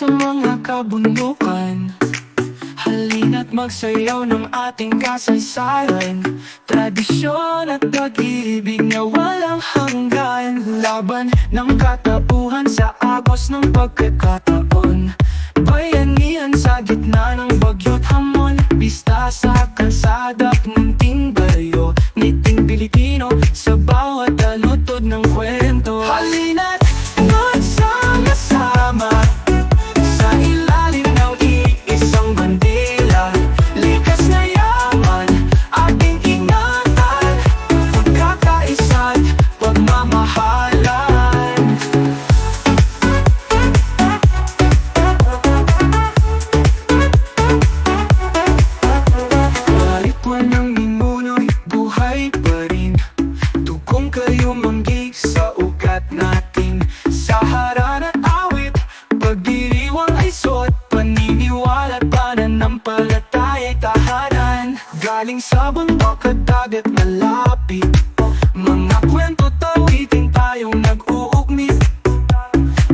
sa mga kabundukan. Halina't magsayaw ng ating kasaysayan. Tradisyon at pag-ibig na walang hanggan. Laban ng katapuhan sa agos ng pagkakataon. Bayanihan sa gitna ng bagyo't hamon. Pista sa kalsada at munting Galing sa bundok at dagat malapit Mga kwento tawitin tayong nag-uuknit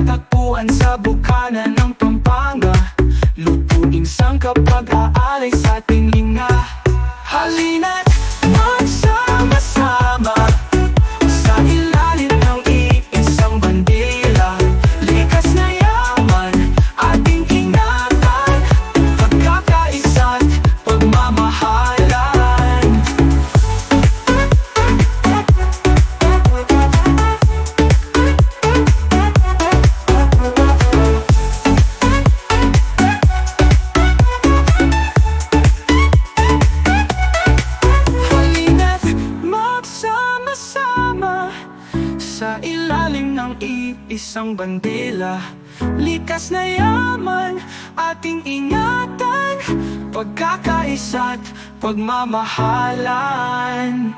Tagpuan sa bukana ng Pampanga. Lutuing sang kapag Sa ilalim ng iisang bandila. Likas na yaman, ating ingatan Pagkakaisa't pagmamahalan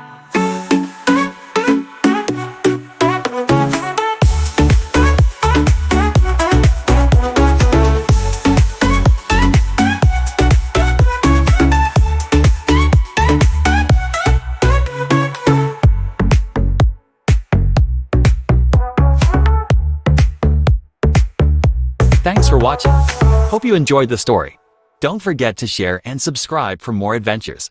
Thanks for watching. Hope you enjoyed the story. Don't forget to share and subscribe for more adventures.